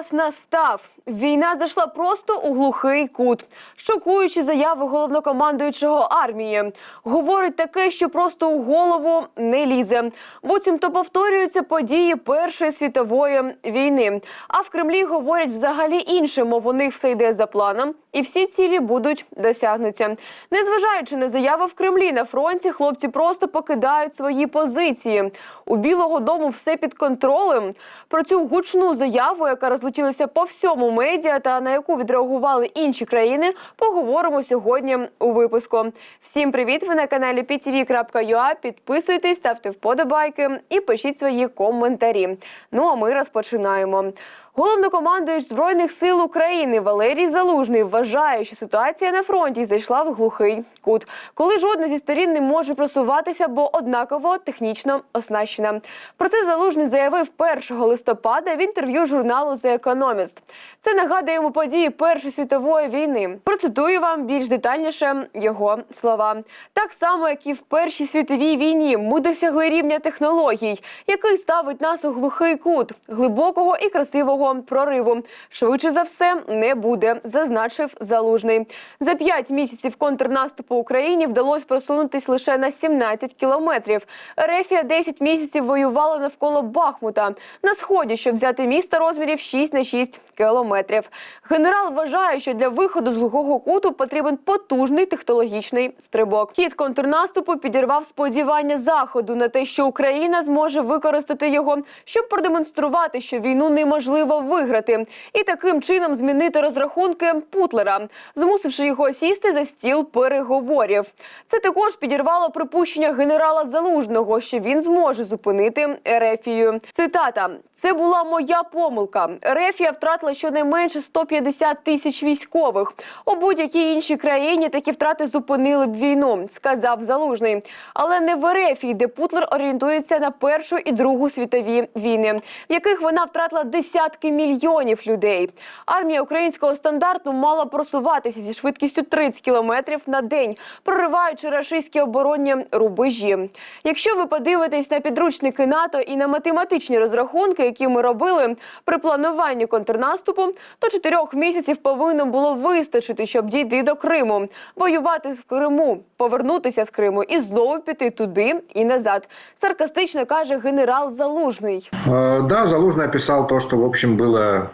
Час настав. Війна зайшла просто у глухий кут. Шокуючі заяви головнокомандуючого армії. Говорить таке, що просто у голову не лізе. Буцімто повторюються події Першої світової війни. А в Кремлі говорять взагалі інше, мов у них все йде за планом, і всі цілі будуть досягнуті. Незважаючи на заяви в Кремлі на фронті, хлопці просто покидають свої позиції. У Білого Дому все під контролем. Про цю гучну заяву, яка розлетілася по всьому медіа та на яку відреагували інші країни, поговоримо сьогодні у випуску. Всім привіт! Ви на каналі ptv.ua. Підписуйтесь, ставте вподобайки і пишіть свої коментарі. Ну а ми розпочинаємо. Головнокомандуючий збройних сил України Валерій Залужний вважає, що ситуація на фронті зайшла в глухий кут, коли жодна зі сторін не може просуватися, бо однаково технічно оснащена. Про це залужний заявив 1 листопада в інтерв'ю журналу The Economist. Це нагадує йому події Першої світової війни. Процитую вам більш детальніше його слова. Так само, як і в Першій світовій війні, ми досягли рівня технологій, який ставить нас у глухий кут глибокого і красивого прориву. Швидше за все не буде, зазначив залужний. За п'ять місяців контрнаступу Україні вдалося просунутись лише на 17 кілометрів. Рефія 10 місяців воювала навколо Бахмута на сході, щоб взяти місто розмірів 6 на 6 кілометрів. Генерал вважає, що для виходу з глухого куту потрібен потужний технологічний стрибок. Хід контрнаступу підірвав сподівання заходу на те, що Україна зможе використати його, щоб продемонструвати, що війну неможливо виграти, і таким чином змінити розрахунки Путлера, змусивши його сісти за стіл переговорів. Це також підірвало припущення генерала Залужного, що він зможе зупинити Ерефію. Цитата: це була моя помилка. Ерефія втратила щонайменше 150 тисяч військових. У будь-якій іншій країні такі втрати зупинили б війну, сказав Залужний. Але не в Ерефії, де Путлер орієнтується на першу і другу світові війни, в яких вона втратила десятки мільйонів людей. Армія українського стандарту мала просуватися зі швидкістю 30 кілометрів на день, прориваючи рашистські оборонні рубежі. Якщо ви подивитесь на підручники НАТО і на математичні розрахунки, які ми робили при плануванні контрнаступу, то чотирьох місяців повинно було вистачити, щоб дійти до Криму, воювати в Криму, повернутися з Криму і знову піти туди і назад. Саркастично каже генерал Залужний. Э, Да, Залужный описал то, что, в общем, было,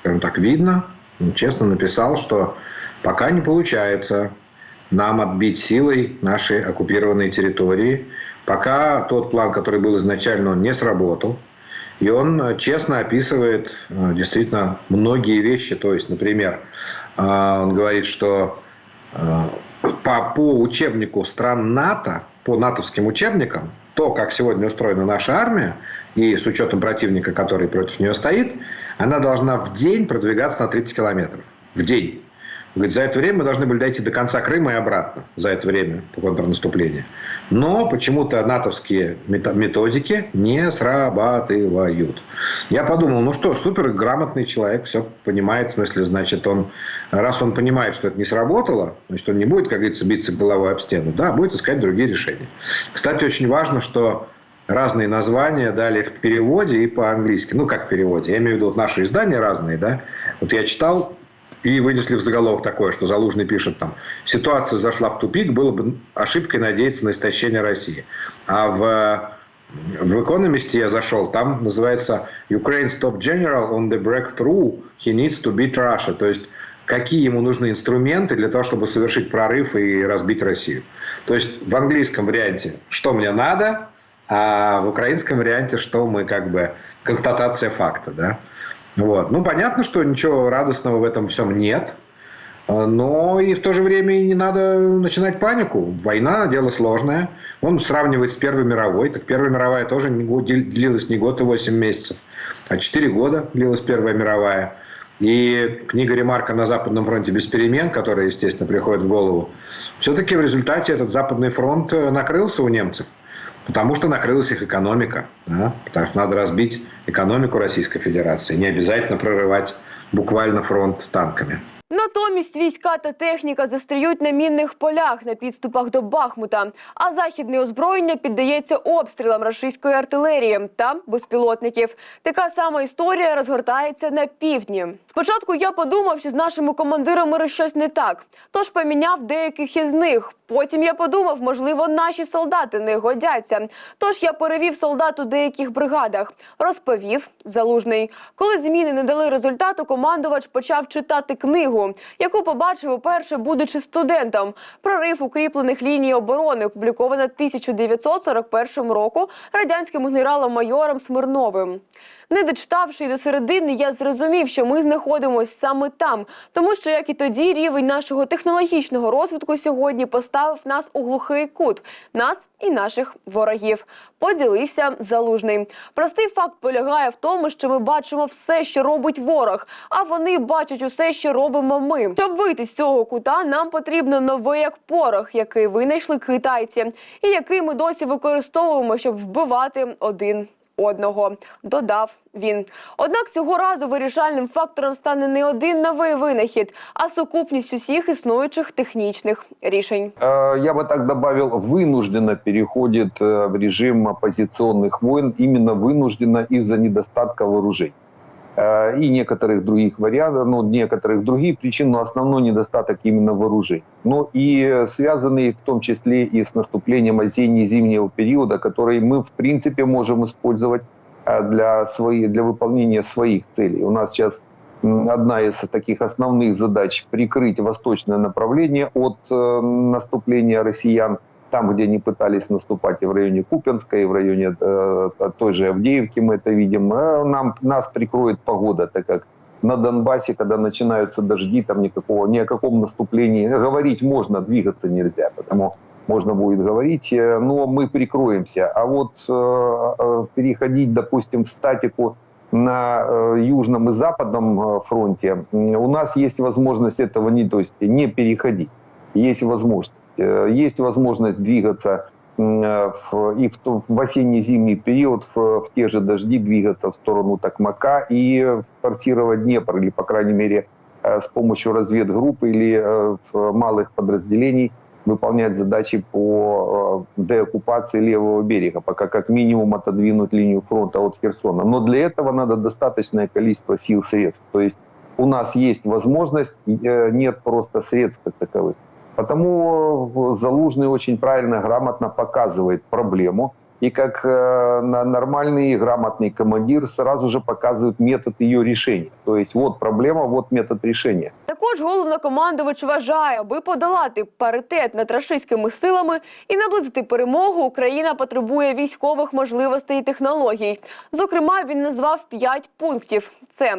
скажем так, видно. Он честно написал, что пока не получается нам отбить силой наши оккупированные территории. Пока тот план, который был изначально, он не сработал. И он э, честно описывает э, действительно многие вещи. То есть, например, э, он говорит, что по, по учебнику стран НАТО, по натовским учебникам, то, как сегодня устроена наша армия, и с учетом противника, который против нее стоит, она должна в день продвигаться на 30 километров. В день. Говорит, за это время мы должны были дойти до конца Крыма и обратно. За это время по контрнаступлению. Но почему-то натовские мето- методики не срабатывают. Я подумал, ну что, супер грамотный человек, все понимает. В смысле, значит, он, раз он понимает, что это не сработало, значит, он не будет, как говорится, биться головой об стену. Да, будет искать другие решения. Кстати, очень важно, что разные названия дали в переводе и по-английски. Ну, как в переводе. Я имею в виду, вот наши издания разные, да. Вот я читал, и вынесли в заголовок такое, что Залужный пишет там, ситуация зашла в тупик, было бы ошибкой надеяться на истощение России. А в, в Economist я зашел, там называется Ukraine's top general on the breakthrough, he needs to beat Russia. То есть, какие ему нужны инструменты для того, чтобы совершить прорыв и разбить Россию. То есть, в английском варианте, что мне надо, а в украинском варианте, что мы как бы констатация факта, да. Вот. Ну, понятно, что ничего радостного в этом всем нет. А, Но и в то же время не надо начинать панику. Война – дело сложное. Он сравнивает с Первой мировой. Так Первая мировая тоже длилась не год и 8 месяцев, а 4 года длилась Первая мировая. И книга Ремарка на Западном фронте без перемен, которая, естественно, приходит в голову, все-таки в результате этот Западный фронт э, накрылся у немцев. Потому что накрылась их экономика. Да? Потому что надо разбить экономику Российской Федерации. Не обязательно прорывать буквально фронт танками. Натомість війська та техніка застріють на мінних полях на підступах до Бахмута. А західне озброєння піддається обстрілам рашистської артилерії та безпілотників. Така сама історія розгортається на півдні. Спочатку я подумав, що з нашими командирами щось не так, тож поміняв деяких із них. Потім я подумав, можливо, наші солдати не годяться. Тож я перевів солдат у деяких бригадах. Розповів залужний. Коли зміни не дали результату, командувач почав читати книгу, яку побачив уперше, будучи студентом. Прорив укріплених ліній оборони, опублікована 1941 року радянським генералом-майором Смирновим. Не дочитавши до середини, я зрозумів, що ми знаходимося саме там, тому що, як і тоді, рівень нашого технологічного розвитку сьогодні поставив нас у глухий кут, нас і наших ворогів. Поділився залужний. Простий факт полягає в тому, що ми бачимо все, що робить ворог, а вони бачать усе, що робимо ми. Щоб вийти з цього кута, нам потрібно нове як порох, який винайшли китайці, і який ми досі використовуємо, щоб вбивати один одного, додав він. Однак цього разу вирішальним фактором стане не один новий винахід, а сукупність усіх існуючих технічних рішень. Э, Я бы так добавил, вынужденно переходит э, в режим оппозиционных войн, именно вынужденно из-за недостатка вооружений. И некоторых других вариантов, ну, некоторых других причин, но основной недостаток именно вооружений. Ну и связанный в том числе и с наступлением осенне-зимнего периода, который мы в принципе можем использовать для, своих, для выполнения своих целей. У нас сейчас одна из таких основных задач прикрыть восточное направление от наступления россиян, там, где они пытались наступать и в районе Купенска, и в районе э, той же Авдеевки мы это видим. Э, нам, нас прикроет погода, так как на Донбассе, когда начинаются дожди, там никакого, ни о каком наступлении говорить можно, двигаться нельзя, потому можно будет говорить, э, но мы прикроемся. А вот э, э, переходить, допустим, в статику на э, южном и западном э, фронте, у нас есть возможность этого не, то есть не переходить. Есть возможность. Э, Есть возможность двигаться э, в, и в, в осенне-зимний период в, в те же дожди двигаться в сторону Токмака и форсировать Днепр, или, по крайней мере, э, с помощью разведгрупп или малых подразделений выполнять задачи по деоккупации левого берега, пока как минимум отодвинуть линию фронта от Херсона. Но для этого надо достаточное количество сил и средств. То есть у нас есть возможность, нет просто средств как таковых. Потому э, Залужный очень правильно, грамотно показывает проблему. И как э, на- нормальный и грамотный командир сразу же показывает метод ее решения. То есть вот проблема, вот метод решения. Також головнокомандувач вважає, аби подолати паритет над рашистськими силами і наблизити перемогу, Україна потребує військових можливостей і технологій. Зокрема, він назвав п'ять пунктів: це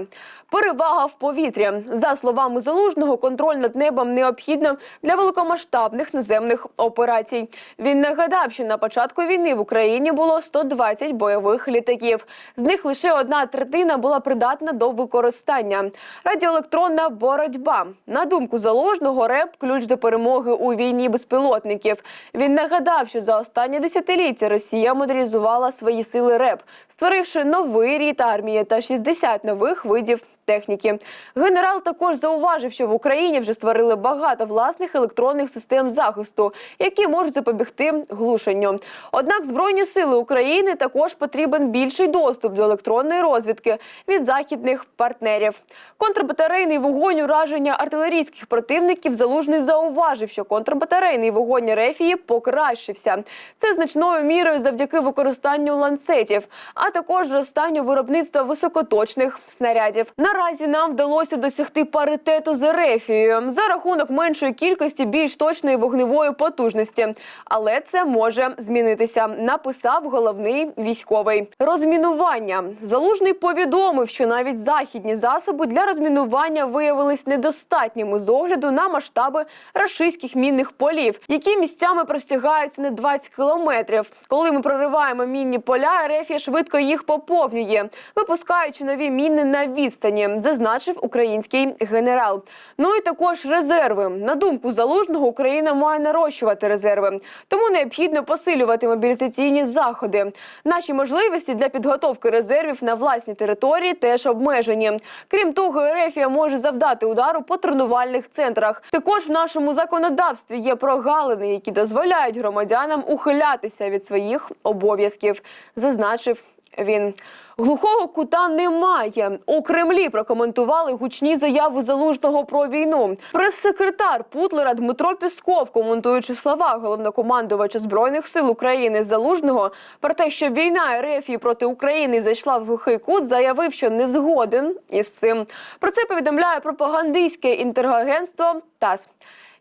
перевага в повітрі. За словами залужного, контроль над небом необхідно для великомасштабних наземних операцій. Він нагадав, що на початку війни в Україні було 120 бойових літаків. З них лише одна третина була придатна до використання. Радіоелектронна боротьба. На думку заложного, РЕП ключ до перемоги у війні безпілотників. Він нагадав, що за останні десятиліття Росія модернізувала свої сили РЕП, створивши новий рід армії та 60 нових видів. Техніки генерал також зауважив, що в Україні вже створили багато власних електронних систем захисту, які можуть запобігти глушенню. Однак збройні сили України також потрібен більший доступ до електронної розвідки від західних партнерів. Контрбатарейний вогонь ураження артилерійських противників залужний зауважив, що контрбатарейний вогонь Рефії покращився. Це значною мірою завдяки використанню ланцетів, а також зростанню виробництва високоточних снарядів. Наразі нам вдалося досягти паритету з Ерефією за рахунок меншої кількості більш точної вогневої потужності. Але це може змінитися. Написав головний військовий розмінування. Залужний повідомив, що навіть західні засоби для розмінування виявились недостатніми з огляду на масштаби рашистських мінних полів, які місцями простягаються на 20 кілометрів. Коли ми прориваємо мінні поля, Ерефія швидко їх поповнює, випускаючи нові міни на відстані. Зазначив український генерал. Ну і також резерви. На думку залужного, Україна має нарощувати резерви, тому необхідно посилювати мобілізаційні заходи. Наші можливості для підготовки резервів на власній території теж обмежені. Крім того, Ерефія може завдати удару по тренувальних центрах. Також в нашому законодавстві є прогалини, які дозволяють громадянам ухилятися від своїх обов'язків, зазначив він. Глухого кута немає. У Кремлі прокоментували гучні заяви залужного про війну. Прес-секретар Путлера Дмитро Пісков, коментуючи слова головнокомандувача збройних сил України залужного про те, що війна РФ проти України зайшла в глухий кут, заявив, що не згоден із цим. Про це повідомляє пропагандистське інтерагентство ТАСС.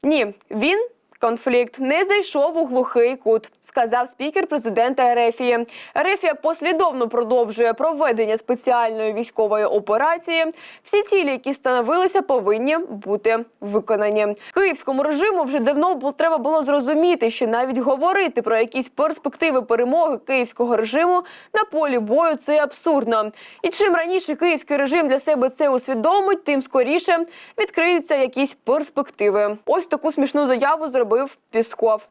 Ні, він Конфлікт не зайшов у глухий кут, сказав спікер президента Ерефії. Ерефія послідовно продовжує проведення спеціальної військової операції. Всі цілі, які становилися, повинні бути виконані. Київському режиму вже давно треба було зрозуміти, що навіть говорити про якісь перспективи перемоги київського режиму на полі бою це абсурдно. І чим раніше київський режим для себе це усвідомить, тим скоріше відкриються якісь перспективи. Ось таку смішну заяву зробив Пісков.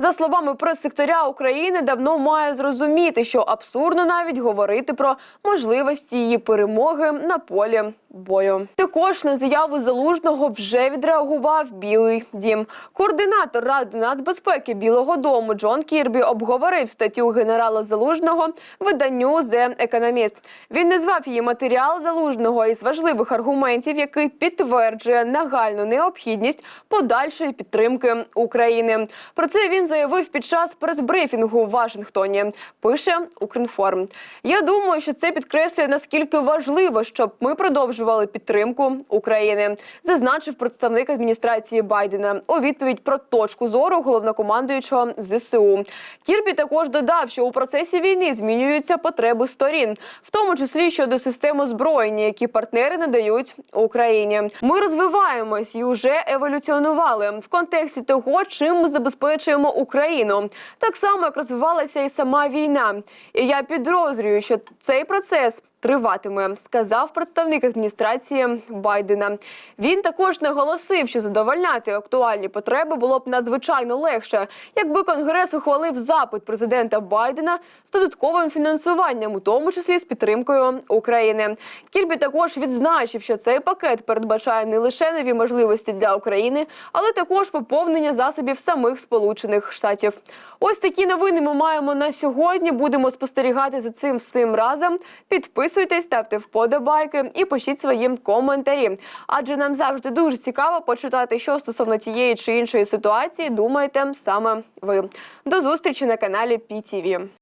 За словами прес-секторя України, давно має зрозуміти, що абсурдно навіть говорити про можливості її перемоги на полі бою. Також на заяву залужного вже відреагував Білий Дім. Координатор Ради нацбезпеки Білого Дому Джон Кірбі обговорив статтю генерала Залужного виданню The Economist. Він назвав її матеріал залужного із важливих аргументів, який підтверджує нагальну необхідність подальшої підтримки України. Про це він заявив під час прес-брифінгу в Вашингтоні. Пише Укрінформ. Я думаю, що це підкреслює наскільки важливо, щоб ми продовжували підтримку України, зазначив представник адміністрації Байдена у відповідь про точку зору головнокомандуючого ЗСУ. Кірбі також додав, що у процесі війни змінюються потреби сторін, в тому числі щодо систем озброєння, які партнери надають Україні. Ми розвиваємось і вже еволюціонували в контексті того, чим ми забезпечуємо Україну, так само як розвивалася і сама війна. І я підозрюю, що цей процес. Триватиме, сказав представник адміністрації Байдена. Він також наголосив, що задовольняти актуальні потреби було б надзвичайно легше, якби Конгрес ухвалив запит президента Байдена з додатковим фінансуванням, у тому числі з підтримкою України. Кірбі також відзначив, що цей пакет передбачає не лише нові можливості для України, але також поповнення засобів самих Сполучених Штатів. Ось такі новини ми маємо на сьогодні. Будемо спостерігати за цим всім разом. Підписуйтесь, ставте вподобайки і пишіть свої коментарі. Адже нам завжди дуже цікаво почитати, що стосовно тієї чи іншої ситуації думаєте саме ви. До зустрічі на каналі PTV.